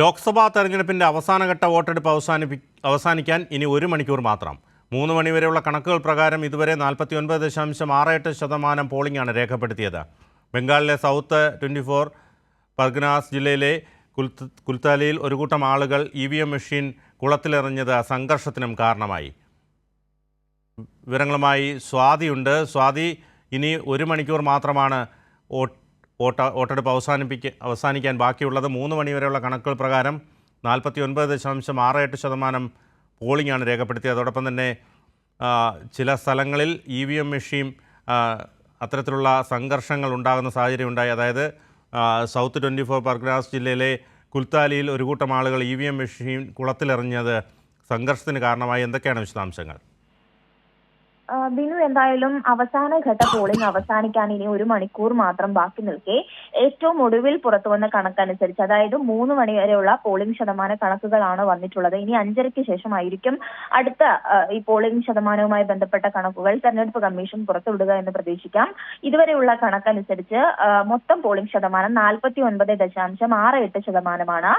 ലോക്സഭാ തെരഞ്ഞെടുപ്പിന്റെ അവസാനഘട്ട വോട്ടെടുപ്പ് അവസാനിപ്പി അവസാനിക്കാൻ ഇനി ഒരു മണിക്കൂർ മാത്രം. മൂന്ന് മണിവരെയുള്ള കണക്കുകൾ പ്രകാരം ഇതുവരെ നാൽപ്പത്തി ദശാംശം ആറ് എട്ട് ശതമാനം പോളിംഗാണ് രേഖപ്പെടുത്തിയത്. ബംഗാളിലെ സൗത്ത് ട്വന്റി ഫോർ പർഗനാസ് ജില്ലയിലെ കുൽത്ത് കുൽത്താലിയിൽ ഒരു കൂട്ടം ആളുകൾ ഇ വി എം മെഷീൻ കുളത്തിലെറിഞ്ഞത് സംഘർഷത്തിനും കാരണമായി. വിവരങ്ങളുമായി സ്വാതിയുണ്ട് സ്വാതി ഇനി ഒരു മണിക്കൂർ മാത്രമാണ് വോട്ട് വോട്ട വോട്ടെടുപ്പ് അവസാനിപ്പിക്ക അവസാനിക്കാൻ ബാക്കിയുള്ളത് മൂന്ന് മണിവരെയുള്ള കണക്കുകൾ പ്രകാരം നാൽപ്പത്തി ഒൻപത് ദശാംശം ആറ് എട്ട് ശതമാനം പോളിംഗാണ് രേഖപ്പെടുത്തിയത്. അതോടൊപ്പം തന്നെ ചില സ്ഥലങ്ങളിൽ ഇ വി എം മെഷീൻ അത്തരത്തിലുള്ള സംഘർഷങ്ങൾ ഉണ്ടാകുന്ന സാഹചര്യം ഉണ്ടായി അതായത് സൗത്ത് ട്വന്റി ഫോർ പർഗ്രാസ് ജില്ലയിലെ കുൽത്താലിയിൽ ഒരു കൂട്ടം ആളുകൾ ഇ വി എം മെഷീൻ കുളത്തിലെറിഞ്ഞത് സംഘർഷത്തിന് കാരണമായി. എന്തൊക്കെയാണ് വിശദാംശങ്ങൾ? ബിനു എന്തായാലും അവസാന ഘട്ട പോളിംഗ് അവസാനിക്കാൻ ഇനി ഒരു മണിക്കൂർ മാത്രം ബാക്കി നിൽക്കെ. ഏറ്റവും ഒടുവിൽ പുറത്തു വന്ന കണക്കനുസരിച്ച് അതായത് മൂന്ന് മണി വരെയുള്ള പോളിംഗ് ശതമാന കണക്കുകളാണ് വന്നിട്ടുള്ളത്. ഇനി അഞ്ചരയ്ക്ക് ശേഷമായിരിക്കും അടുത്ത ഈ പോളിംഗ് ശതമാനവുമായി ബന്ധപ്പെട്ട കണക്കുകൾ തെരഞ്ഞെടുപ്പ് കമ്മീഷൻ പുറത്തുവിടുക എന്ന് പ്രതീക്ഷിക്കാം. ഇതുവരെയുള്ള കണക്കനുസരിച്ച് മൊത്തം പോളിംഗ് ശതമാനം നാൽപ്പത്തി ഒൻപത് ദശാംശം ആറ് എട്ട് ശതമാനമാണ്.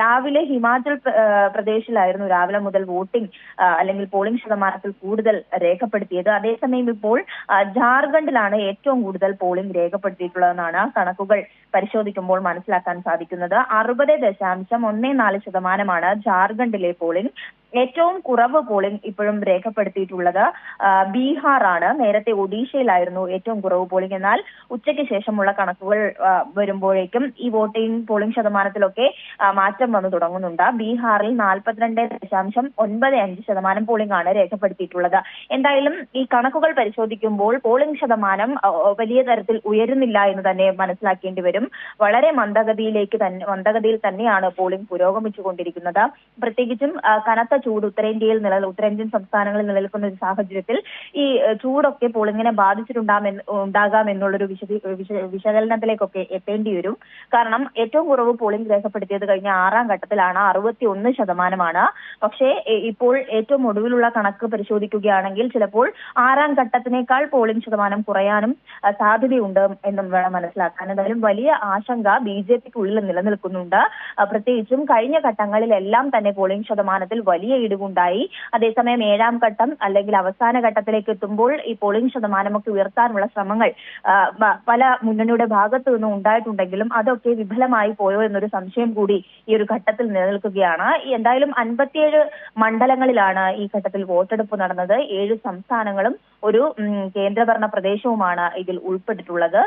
രാവിലെ ഹിമാചൽ പ്രദേശിലായിരുന്നു രാവിലെ മുതൽ വോട്ടിംഗ് അല്ലെങ്കിൽ പോളിംഗ് ശതമാനത്തിൽ കൂടുതൽ രേഖപ്പെടുത്തിയത്. അതേസമയം ഇപ്പോൾ ജാർഖണ്ഡിലാണ് ഏറ്റവും കൂടുതൽ പോളിംഗ് രേഖപ്പെടുത്തിയിട്ടുള്ളതെന്നാണ് കണക്കുകൾ പരിശോധിക്കുമ്പോൾ മനസ്സിലാക്കാൻ സാധിക്കുന്നത്. അറുപത് ദശാംശം ഒന്നേ നാല് ശതമാനമാണ് ജാർഖണ്ഡിലെ പോളിംഗ് ഏറ്റവും കുറവ് പോളിംഗ് ഇപ്പോഴും രേഖപ്പെടുത്തിയിട്ടുള്ളത് ബീഹാർ ബീഹാറാണ്. നേരത്തെ ഒഡീഷയിലായിരുന്നു ഏറ്റവും കുറവ് പോളിംഗ് എന്നാൽ ഉച്ചയ്ക്ക് ശേഷമുള്ള കണക്കുകൾ വരുമ്പോഴേക്കും ഈ വോട്ടിംഗ് പോളിംഗ് ശതമാനത്തിലൊക്കെ മാറ്റം വന്നു തുടങ്ങുന്നുണ്ട്. ബീഹാറിൽ നാൽപ്പത്തിരണ്ട് ദശാംശം ഒൻപത് അഞ്ച് ശതമാനം പോളിംഗ് ആണ് രേഖപ്പെടുത്തിയിട്ടുള്ളത്. എന്തായാലും ഈ കണക്കുകൾ പരിശോധിക്കുമ്പോൾ പോളിംഗ് ശതമാനം വലിയ തരത്തിൽ ഉയരുന്നില്ല എന്ന് തന്നെ മനസ്സിലാക്കേണ്ടി വരും. വളരെ മന്ദഗതിയിലേക്ക് തന്നെ മന്ദഗതിയിൽ തന്നെയാണ് പോളിംഗ് പുരോഗമിച്ചുകൊണ്ടിരിക്കുന്നത്. പ്രത്യേകിച്ചും കനത്ത ചൂട് ഉത്തരേന്ത്യയിൽ നില ഉത്തരേന്ത്യൻ സംസ്ഥാനങ്ങളിൽ നിലനിൽക്കുന്ന ഒരു സാഹചര്യത്തിൽ ഈ ചൂടൊക്കെ പോളിങ്ങിനെ ബാധിച്ചിട്ടുണ്ടാമെന്ന് ഉണ്ടാകാം എന്നുള്ളൊരു വിശദീ വിശ- വിശകലനത്തിലേക്കൊക്കെ എത്തേണ്ടി വരും. കാരണം ഏറ്റവും കുറവ് പോളിംഗ് രേഖപ്പെടുത്തിയത് കഴിഞ്ഞ ആറാം ഘട്ടത്തിലാണ്. അറുപത്തി ഒന്ന് ശതമാനമാണ്. പക്ഷേ ഇപ്പോൾ ഏറ്റവും ഒടുവിലുള്ള കണക്ക് പരിശോധിക്കുകയാണെങ്കിൽ ചിലപ്പോൾ ആറാം ഘട്ടത്തിനേക്കാൾ പോളിംഗ് ശതമാനം കുറയാനും സാധ്യതയുണ്ട് എന്നും വേണം മനസ്സിലാക്കാൻ. എന്തായാലും വലിയ ആശങ്ക ബി ജെ പിക്കുള്ളിൽ നിലനിൽക്കുന്നുണ്ട്. പ്രത്യേകിച്ചും കഴിഞ്ഞ ഘട്ടങ്ങളിലെല്ലാം തന്നെ പോളിംഗ് ശതമാനത്തിൽ വലിയ ഇടിവുണ്ടായി. അതേസമയം ഏഴാം ഘട്ടം അല്ലെങ്കിൽ അവസാന ഘട്ടത്തിലേക്ക് എത്തുമ്പോൾ ഈ പോളിംഗ് ശതമാനമൊക്കെ ഉയർത്താനുള്ള ശ്രമങ്ങൾ പല മുന്നണിയുടെ ഭാഗത്തു നിന്നും ഉണ്ടായിട്ടുണ്ടെങ്കിലും അതൊക്കെ വിഫലമായി പോയോ എന്നൊരു സംശയം കൂടി ഈ ഒരു ഘട്ടത്തിൽ നിലനിൽക്കുകയാണ്. എന്തായാലും അൻപത്തിയേഴ് മണ്ഡലങ്ങളിലാണ് ഈ ഘട്ടത്തിൽ വോട്ടെടുപ്പ് നടന്നത്. ഏഴ് സംസ്ഥാനങ്ങളും ഒരു കേന്ദ്രഭരണ പ്രദേശവുമാണ് ഇതിൽ ഉൾപ്പെട്ടിട്ടുള്ളത്.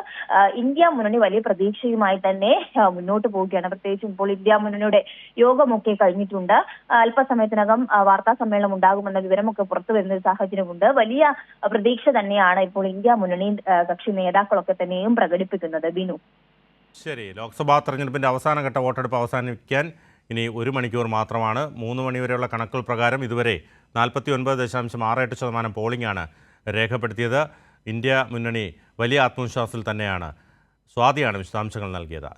ഇന്ത്യ മുന്നണി വലിയ പ്രതീക്ഷയുമായി തന്നെ മുന്നോട്ട് പോവുകയാണ്. പ്രത്യേകിച്ചും ഇപ്പോൾ ഇന്ത്യ മുന്നണിയുടെ യോഗമൊക്കെ കഴിഞ്ഞിട്ടുണ്ട്. അല്പസമയത്തിനകം വാർത്താ സമ്മേളനം ഉണ്ടാകുമെന്ന വിവരമൊക്കെ പുറത്തു വരുന്ന ഒരു സാഹചര്യമുണ്ട്. വലിയ പ്രതീക്ഷ തന്നെയാണ് ഇപ്പോൾ ഇന്ത്യ മുന്നണി കക്ഷി നേതാക്കളൊക്കെ തന്നെയും പ്രകടിപ്പിക്കുന്നത്. ബിനു. ശരി. ലോക്സഭാ തെരഞ്ഞെടുപ്പിന്റെ അവസാനഘട്ട വോട്ടെടുപ്പ് അവസാനിക്കാൻ ഇനി ഒരു മണിക്കൂർ മാത്രമാണ്. മൂന്ന് മണിവരെയുള്ള കണക്കുകൾ പ്രകാരം ഇതുവരെ നാൽപ്പത്തി ഒൻപത് ദശാംശം ആറ് എട്ട് ശതമാനം പോളിംഗാണ് രേഖപ്പെടുത്തിയത് ഇന്ത്യ മുന്നണി വലിയ ആത്മവിശ്വാസത്തിൽ തന്നെയാണ്. സ്വാതിയാണ് വിശദാംശങ്ങൾ നൽകിയത്.